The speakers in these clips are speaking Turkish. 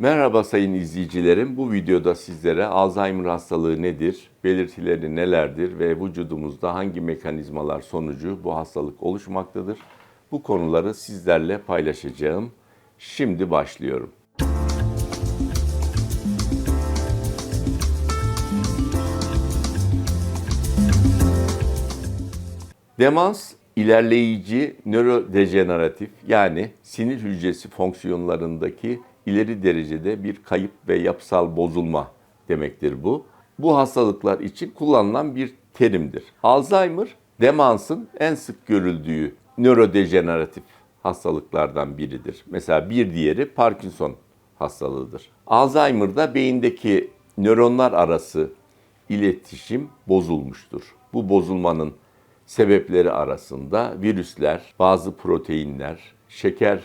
Merhaba sayın izleyicilerim. Bu videoda sizlere Alzheimer hastalığı nedir, belirtileri nelerdir ve vücudumuzda hangi mekanizmalar sonucu bu hastalık oluşmaktadır? Bu konuları sizlerle paylaşacağım. Şimdi başlıyorum. Demans ilerleyici nörodejeneratif yani sinir hücresi fonksiyonlarındaki ileri derecede bir kayıp ve yapısal bozulma demektir bu. Bu hastalıklar için kullanılan bir terimdir. Alzheimer demansın en sık görüldüğü nörodejeneratif hastalıklardan biridir. Mesela bir diğeri Parkinson hastalığıdır. Alzheimer'da beyindeki nöronlar arası iletişim bozulmuştur. Bu bozulmanın sebepleri arasında virüsler, bazı proteinler, şeker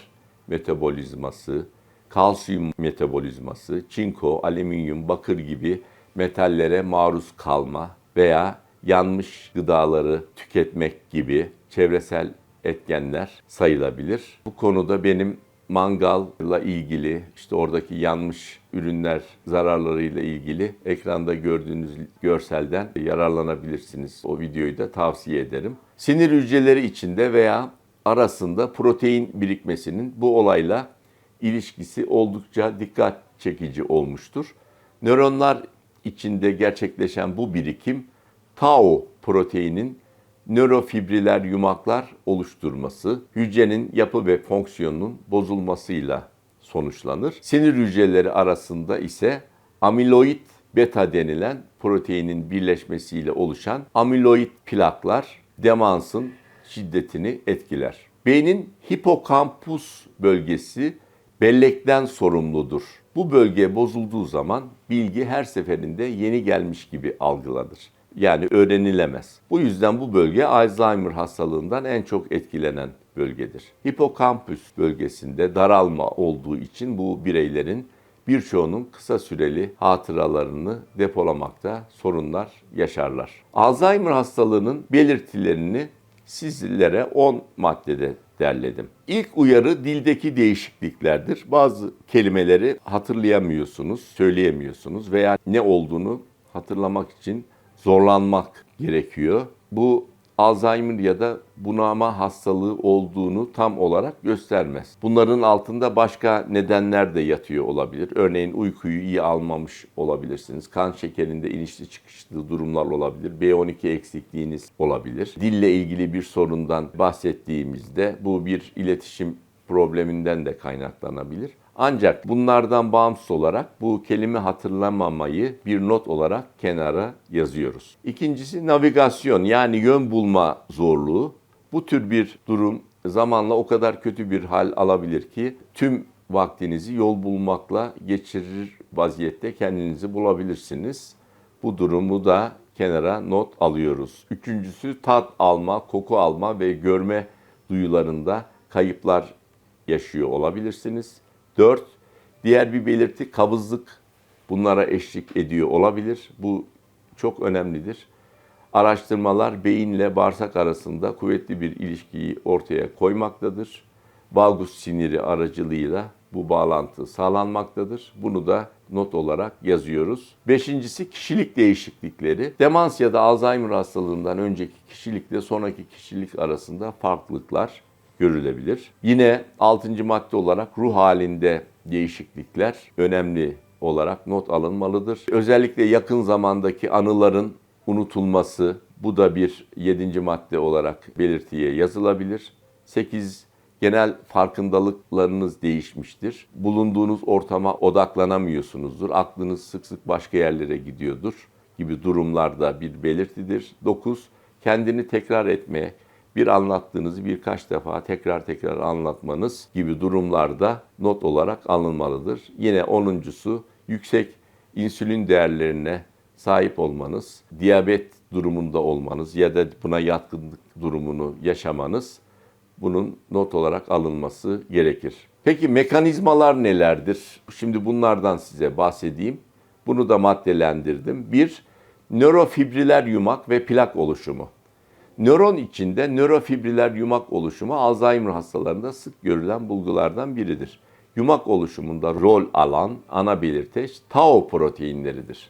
metabolizması, kalsiyum metabolizması, çinko, alüminyum, bakır gibi metallere maruz kalma veya yanmış gıdaları tüketmek gibi çevresel etkenler sayılabilir. Bu konuda benim mangalla ilgili, işte oradaki yanmış ürünler zararlarıyla ilgili ekranda gördüğünüz görselden yararlanabilirsiniz. O videoyu da tavsiye ederim. Sinir hücreleri içinde veya arasında protein birikmesinin bu olayla ilişkisi oldukça dikkat çekici olmuştur. Nöronlar içinde gerçekleşen bu birikim tau proteinin nörofibriler yumaklar oluşturması, hücrenin yapı ve fonksiyonunun bozulmasıyla sonuçlanır. Sinir hücreleri arasında ise amiloid beta denilen proteinin birleşmesiyle oluşan amiloid plaklar demansın şiddetini etkiler. Beynin hipokampus bölgesi bellekten sorumludur. Bu bölge bozulduğu zaman bilgi her seferinde yeni gelmiş gibi algılanır. Yani öğrenilemez. Bu yüzden bu bölge Alzheimer hastalığından en çok etkilenen bölgedir. Hipokampüs bölgesinde daralma olduğu için bu bireylerin birçoğunun kısa süreli hatıralarını depolamakta sorunlar yaşarlar. Alzheimer hastalığının belirtilerini sizlere 10 maddede derledim. İlk uyarı dildeki değişikliklerdir. Bazı kelimeleri hatırlayamıyorsunuz, söyleyemiyorsunuz veya ne olduğunu hatırlamak için zorlanmak gerekiyor. Bu Alzheimer ya da bunama hastalığı olduğunu tam olarak göstermez. Bunların altında başka nedenler de yatıyor olabilir. Örneğin uykuyu iyi almamış olabilirsiniz. Kan şekerinde inişli çıkışlı durumlar olabilir. B12 eksikliğiniz olabilir. Dille ilgili bir sorundan bahsettiğimizde bu bir iletişim probleminden de kaynaklanabilir. Ancak bunlardan bağımsız olarak bu kelime hatırlamamayı bir not olarak kenara yazıyoruz. İkincisi navigasyon yani yön bulma zorluğu. Bu tür bir durum zamanla o kadar kötü bir hal alabilir ki tüm vaktinizi yol bulmakla geçirir vaziyette kendinizi bulabilirsiniz. Bu durumu da kenara not alıyoruz. Üçüncüsü tat alma, koku alma ve görme duyularında kayıplar yaşıyor olabilirsiniz. 4. Diğer bir belirti kabızlık bunlara eşlik ediyor olabilir. Bu çok önemlidir. Araştırmalar beyinle bağırsak arasında kuvvetli bir ilişkiyi ortaya koymaktadır. Valgus siniri aracılığıyla bu bağlantı sağlanmaktadır. Bunu da not olarak yazıyoruz. Beşincisi kişilik değişiklikleri. Demans ya da Alzheimer hastalığından önceki kişilikle sonraki kişilik arasında farklılıklar görülebilir. Yine 6. madde olarak ruh halinde değişiklikler önemli olarak not alınmalıdır. Özellikle yakın zamandaki anıların unutulması bu da bir 7. madde olarak belirtiye yazılabilir. 8 genel farkındalıklarınız değişmiştir. Bulunduğunuz ortama odaklanamıyorsunuzdur. Aklınız sık sık başka yerlere gidiyordur gibi durumlarda bir belirtidir. 9 kendini tekrar etmeye, bir anlattığınızı birkaç defa tekrar tekrar anlatmanız gibi durumlarda not olarak alınmalıdır. Yine onuncusu yüksek insülin değerlerine sahip olmanız, diyabet durumunda olmanız ya da buna yatkınlık durumunu yaşamanız bunun not olarak alınması gerekir. Peki mekanizmalar nelerdir? Şimdi bunlardan size bahsedeyim. Bunu da maddelendirdim. Bir, nörofibriler yumak ve plak oluşumu. Nöron içinde nörofibriler yumak oluşumu Alzheimer hastalarında sık görülen bulgulardan biridir. yumak oluşumunda rol alan ana belirteç tau proteinleridir.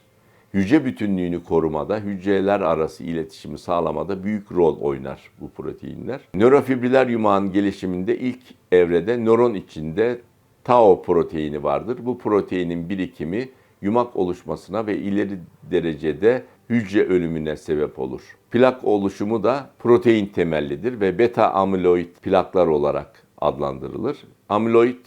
Hücre bütünlüğünü korumada, hücreler arası iletişimi sağlamada büyük rol oynar bu proteinler. Nörofibriller yumağın gelişiminde ilk evrede nöron içinde tau proteini vardır. Bu proteinin birikimi yumak oluşmasına ve ileri derecede hücre ölümüne sebep olur. Plak oluşumu da protein temellidir ve beta amiloid plaklar olarak adlandırılır. Amiloid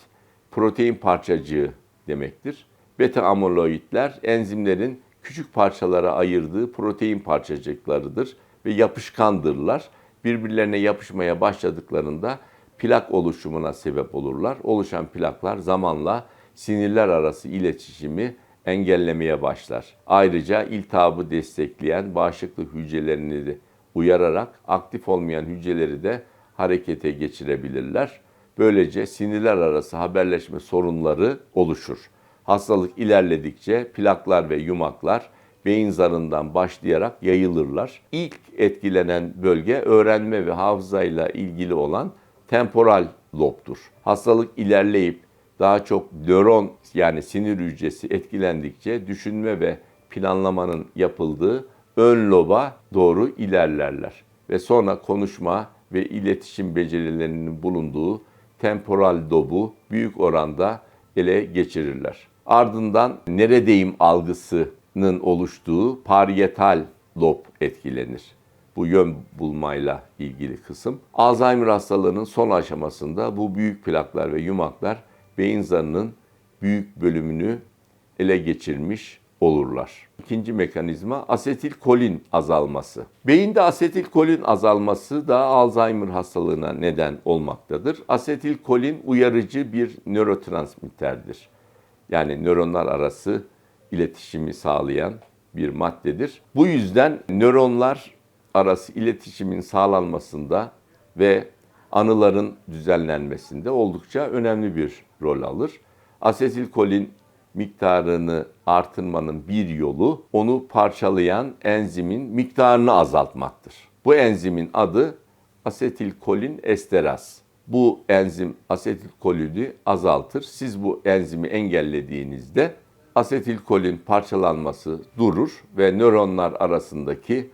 protein parçacığı demektir. Beta amiloidler enzimlerin küçük parçalara ayırdığı protein parçacıklarıdır ve yapışkandırlar. Birbirlerine yapışmaya başladıklarında plak oluşumuna sebep olurlar. Oluşan plaklar zamanla sinirler arası iletişimi engellemeye başlar. Ayrıca iltihabı destekleyen bağışıklık hücrelerini de uyararak aktif olmayan hücreleri de harekete geçirebilirler. Böylece sinirler arası haberleşme sorunları oluşur. Hastalık ilerledikçe plaklar ve yumaklar beyin zarından başlayarak yayılırlar. İlk etkilenen bölge öğrenme ve hafızayla ilgili olan temporal lobdur. Hastalık ilerleyip daha çok nöron yani sinir hücresi etkilendikçe düşünme ve planlamanın yapıldığı ön loba doğru ilerlerler ve sonra konuşma ve iletişim becerilerinin bulunduğu temporal lobu büyük oranda ele geçirirler. Ardından neredeyim algısının oluştuğu parietal lob etkilenir. Bu yön bulmayla ilgili kısım. Alzheimer hastalığının son aşamasında bu büyük plaklar ve yumaklar beyin zarının büyük bölümünü ele geçirmiş olurlar. İkinci mekanizma asetilkolin azalması. Beyinde asetilkolin azalması da Alzheimer hastalığına neden olmaktadır. Asetilkolin uyarıcı bir nörotransmitterdir. Yani nöronlar arası iletişimi sağlayan bir maddedir. Bu yüzden nöronlar arası iletişimin sağlanmasında ve anıların düzenlenmesinde oldukça önemli bir rol alır. Asetilkolin miktarını artırmanın bir yolu onu parçalayan enzimin miktarını azaltmaktır. Bu enzimin adı asetilkolin esteraz. Bu enzim asetilkolini azaltır. Siz bu enzimi engellediğinizde asetilkolin parçalanması durur ve nöronlar arasındaki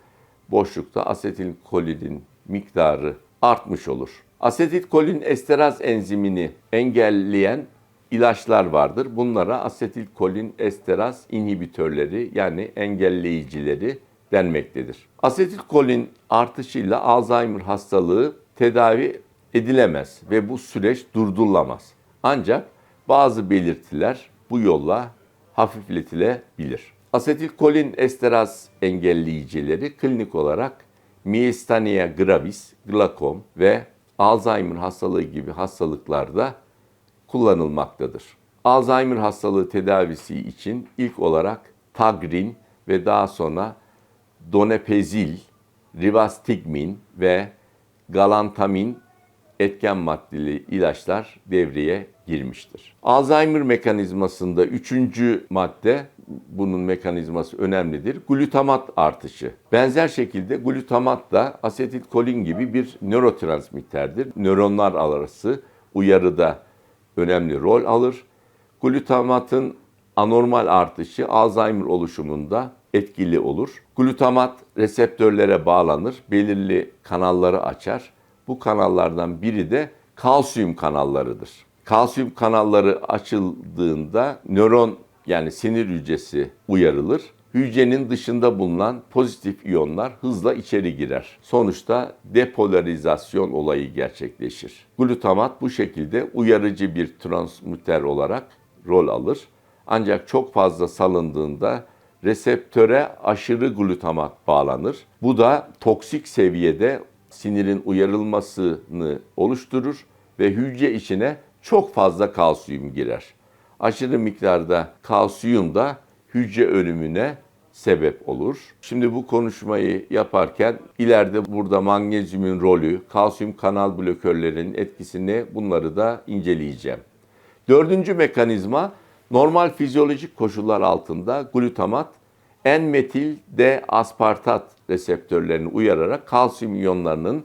boşlukta asetilkolinin miktarı artmış olur. Asetilkolin esteraz enzimini engelleyen ilaçlar vardır. Bunlara asetilkolin esteraz inhibitörleri yani engelleyicileri denmektedir. Asetilkolin artışıyla Alzheimer hastalığı tedavi edilemez ve bu süreç durdurulamaz. Ancak bazı belirtiler bu yolla hafifletilebilir. Asetilkolin esteraz engelleyicileri klinik olarak miastenia gravis, glakom ve Alzheimer hastalığı gibi hastalıklarda kullanılmaktadır. Alzheimer hastalığı tedavisi için ilk olarak tagrin ve daha sonra donepezil, rivastigmin ve galantamin etken maddeli ilaçlar devreye girmiştir. Alzheimer mekanizmasında üçüncü madde, bunun mekanizması önemlidir. Glutamat artışı. Benzer şekilde glutamat da asetilkolin gibi bir nörotransmitterdir. Nöronlar arası uyarıda önemli rol alır. Glutamatın anormal artışı Alzheimer oluşumunda etkili olur. Glutamat reseptörlere bağlanır, belirli kanalları açar. Bu kanallardan biri de kalsiyum kanallarıdır. Kalsiyum kanalları açıldığında nöron yani sinir hücresi uyarılır. Hücrenin dışında bulunan pozitif iyonlar hızla içeri girer. Sonuçta depolarizasyon olayı gerçekleşir. Glutamat bu şekilde uyarıcı bir transmitter olarak rol alır. Ancak çok fazla salındığında reseptöre aşırı glutamat bağlanır. Bu da toksik seviyede sinirin uyarılmasını oluşturur ve hücre içine çok fazla kalsiyum girer. Aşırı miktarda kalsiyum da hücre ölümüne sebep olur. Şimdi bu konuşmayı yaparken ileride burada magnezyumun rolü, kalsiyum kanal blokörlerinin etkisini bunları da inceleyeceğim. Dördüncü mekanizma normal fizyolojik koşullar altında glutamat N-metil D aspartat reseptörlerini uyararak kalsiyum iyonlarının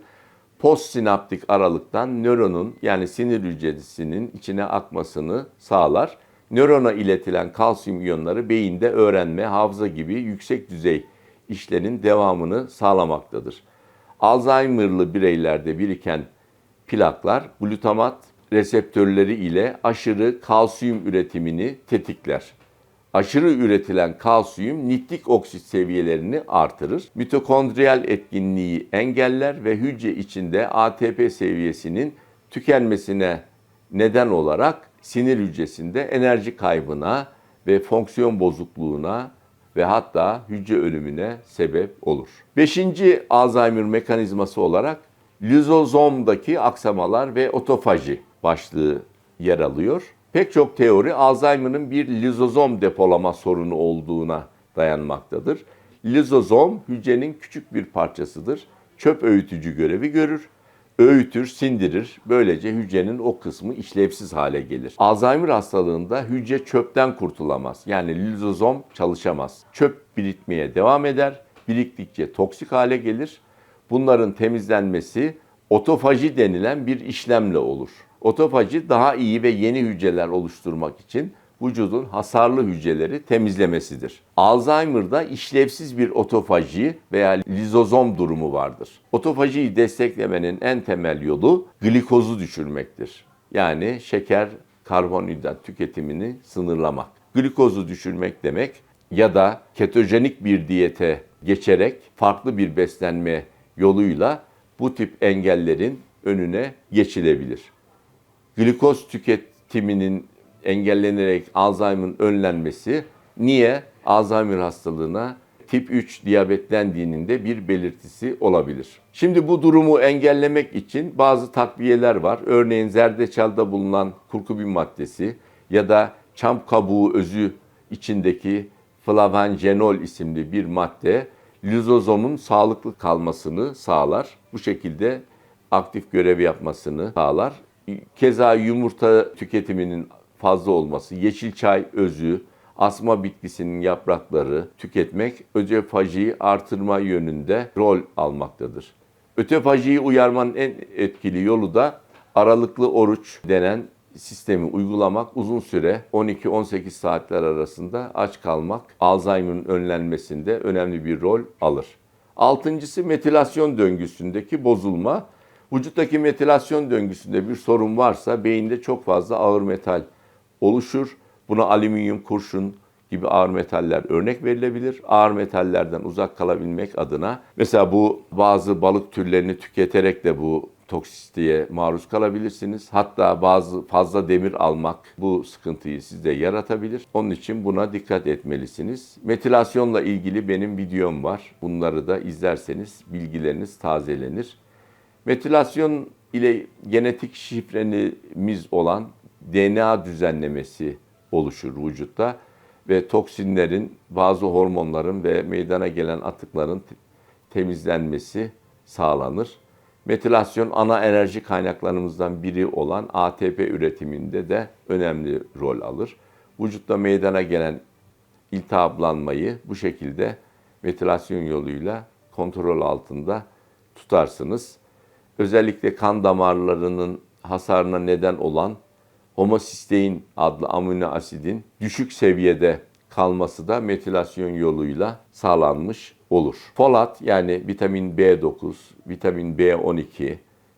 postsinaptik aralıktan nöronun yani sinir hücresinin içine akmasını sağlar. Nörona iletilen kalsiyum iyonları beyinde öğrenme, hafıza gibi yüksek düzey işlerin devamını sağlamaktadır. Alzheimer'lı bireylerde biriken plaklar glutamat reseptörleri ile aşırı kalsiyum üretimini tetikler. Aşırı üretilen kalsiyum nitrik oksit seviyelerini artırır. Mitokondriyal etkinliği engeller ve hücre içinde ATP seviyesinin tükenmesine neden olarak sinir hücresinde enerji kaybına ve fonksiyon bozukluğuna ve hatta hücre ölümüne sebep olur. Beşinci Alzheimer mekanizması olarak lizozomdaki aksamalar ve otofaji başlığı yer alıyor. Pek çok teori Alzheimer'ın bir lizozom depolama sorunu olduğuna dayanmaktadır. Lizozom hücrenin küçük bir parçasıdır. Çöp öğütücü görevi görür. Öğütür, sindirir. Böylece hücrenin o kısmı işlevsiz hale gelir. Alzheimer hastalığında hücre çöpten kurtulamaz. Yani lizozom çalışamaz. Çöp birikmeye devam eder. Biriktikçe toksik hale gelir. Bunların temizlenmesi otofaji denilen bir işlemle olur. Otofaji daha iyi ve yeni hücreler oluşturmak için vücudun hasarlı hücreleri temizlemesidir. Alzheimer'da işlevsiz bir otofaji veya lizozom durumu vardır. Otofajiyi desteklemenin en temel yolu glikozu düşürmektir. Yani şeker, karbonhidrat tüketimini sınırlamak. Glikozu düşürmek demek ya da ketojenik bir diyete geçerek farklı bir beslenme yoluyla bu tip engellerin önüne geçilebilir. Glikoz tüketiminin engellenerek Alzheimer'ın önlenmesi niye Alzheimer hastalığına tip 3 diyabetlendiğinin de bir belirtisi olabilir. Şimdi bu durumu engellemek için bazı takviyeler var. Örneğin zerdeçalda bulunan kurkubin maddesi ya da çam kabuğu özü içindeki flavangenol isimli bir madde lizozomun sağlıklı kalmasını sağlar. Bu şekilde aktif görev yapmasını sağlar. Keza yumurta tüketiminin fazla olması, yeşil çay özü, asma bitkisinin yaprakları tüketmek ötefajiyi artırma yönünde rol almaktadır. Ötefajiyi uyarmanın en etkili yolu da aralıklı oruç denen sistemi uygulamak uzun süre 12-18 saatler arasında aç kalmak Alzheimer'ın önlenmesinde önemli bir rol alır. Altıncısı metilasyon döngüsündeki bozulma. Vücuttaki metilasyon döngüsünde bir sorun varsa beyinde çok fazla ağır metal oluşur. Buna alüminyum, kurşun gibi ağır metaller örnek verilebilir. Ağır metallerden uzak kalabilmek adına mesela bu bazı balık türlerini tüketerek de bu toksisiteye maruz kalabilirsiniz. Hatta bazı fazla demir almak bu sıkıntıyı sizde yaratabilir. Onun için buna dikkat etmelisiniz. Metilasyonla ilgili benim videom var. Bunları da izlerseniz bilgileriniz tazelenir. Metilasyon ile genetik şifremiz olan DNA düzenlemesi oluşur vücutta ve toksinlerin, bazı hormonların ve meydana gelen atıkların temizlenmesi sağlanır. Metilasyon ana enerji kaynaklarımızdan biri olan ATP üretiminde de önemli rol alır. Vücutta meydana gelen iltihaplanmayı bu şekilde metilasyon yoluyla kontrol altında tutarsınız. Özellikle kan damarlarının hasarına neden olan homosistein adlı amino asidin düşük seviyede kalması da metilasyon yoluyla sağlanmış olur. Folat yani vitamin B9, vitamin B12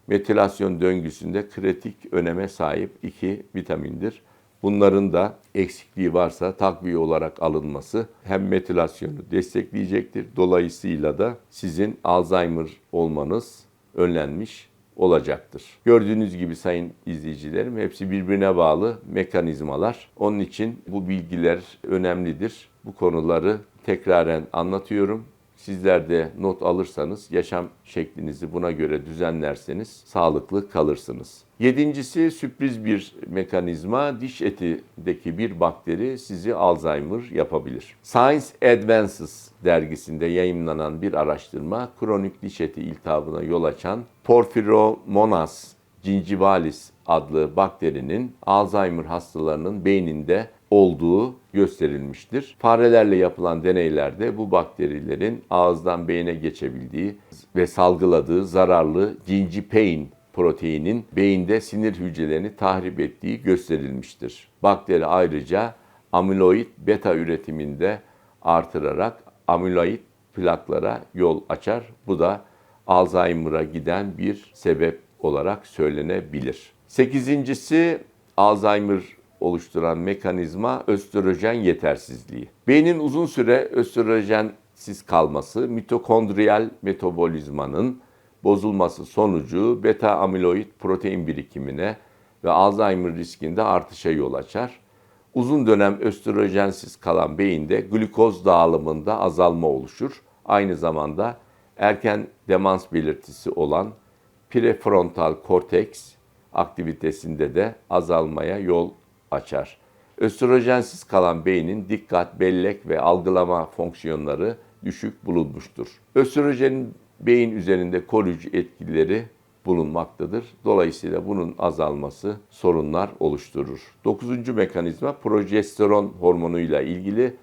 metilasyon döngüsünde kritik öneme sahip iki vitamindir. Bunların da eksikliği varsa takviye olarak alınması hem metilasyonu destekleyecektir. Dolayısıyla da sizin Alzheimer olmanız önlenmiş olacaktır. Gördüğünüz gibi sayın izleyicilerim hepsi birbirine bağlı mekanizmalar. Onun için bu bilgiler önemlidir. Bu konuları tekraren anlatıyorum. Sizler de not alırsanız, yaşam şeklinizi buna göre düzenlerseniz sağlıklı kalırsınız. Yedincisi sürpriz bir mekanizma. Diş etindeki bir bakteri sizi Alzheimer yapabilir. Science Advances dergisinde yayımlanan bir araştırma kronik diş eti iltihabına yol açan Porphyromonas gingivalis adlı bakterinin Alzheimer hastalarının beyninde olduğu gösterilmiştir. Farelerle yapılan deneylerde bu bakterilerin ağızdan beyne geçebildiği ve salgıladığı zararlı gingipein proteinin beyinde sinir hücrelerini tahrip ettiği gösterilmiştir. Bakteri ayrıca amiloid beta üretiminde artırarak amiloid plaklara yol açar. Bu da Alzheimer'a giden bir sebep olarak söylenebilir. Sekizincisi Alzheimer oluşturan mekanizma östrojen yetersizliği. Beynin uzun süre östrojensiz kalması mitokondriyal metabolizmanın bozulması sonucu beta amiloid protein birikimine ve Alzheimer riskinde artışa yol açar. Uzun dönem östrojensiz kalan beyinde glikoz dağılımında azalma oluşur. Aynı zamanda erken demans belirtisi olan prefrontal korteks aktivitesinde de azalmaya yol açar. Östrojensiz kalan beynin dikkat, bellek ve algılama fonksiyonları düşük bulunmuştur. Östrojenin beyin üzerinde koruyucu etkileri bulunmaktadır. Dolayısıyla bunun azalması sorunlar oluşturur. Dokuzuncu mekanizma progesteron hormonuyla ilgili.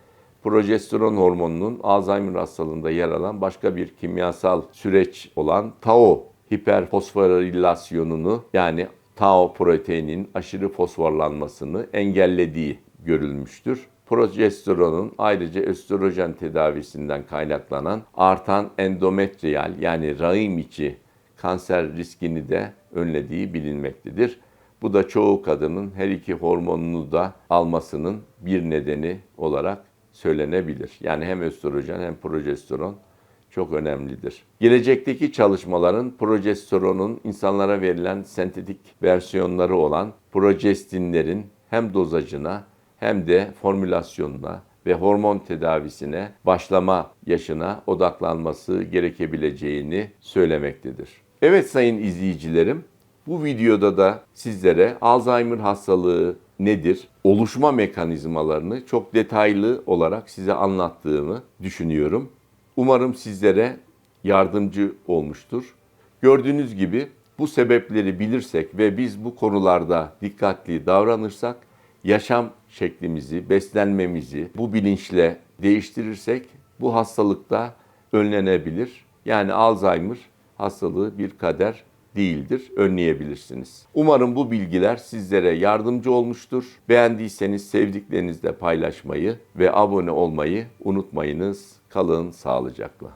Progesteron hormonunun Alzheimer hastalığında yer alan başka bir kimyasal süreç olan tau hiperfosforilasyonunu yani tau proteinin aşırı fosforlanmasını engellediği görülmüştür. Progesteronun ayrıca östrojen tedavisinden kaynaklanan artan endometriyal yani rahim içi kanser riskini de önlediği bilinmektedir. Bu da çoğu kadının her iki hormonunu da almasının bir nedeni olarak söylenebilir. Yani hem östrojen hem progesteron çok önemlidir. Gelecekteki çalışmaların progesteronun insanlara verilen sentetik versiyonları olan progestinlerin hem dozajına hem de formülasyonuna ve hormon tedavisine başlama yaşına odaklanması gerekebileceğini söylemektedir. Evet sayın izleyicilerim, bu videoda da sizlere Alzheimer hastalığı nedir, oluşma mekanizmalarını çok detaylı olarak size anlattığımı düşünüyorum. Umarım sizlere yardımcı olmuştur. Gördüğünüz gibi bu sebepleri bilirsek ve biz bu konularda dikkatli davranırsak yaşam şeklimizi, beslenmemizi bu bilinçle değiştirirsek bu hastalıkta önlenebilir. Yani Alzheimer hastalığı bir kader değildir, önleyebilirsiniz. Umarım bu bilgiler sizlere yardımcı olmuştur. Beğendiyseniz sevdiklerinizle paylaşmayı ve abone olmayı unutmayınız. Kalın sağlıcakla.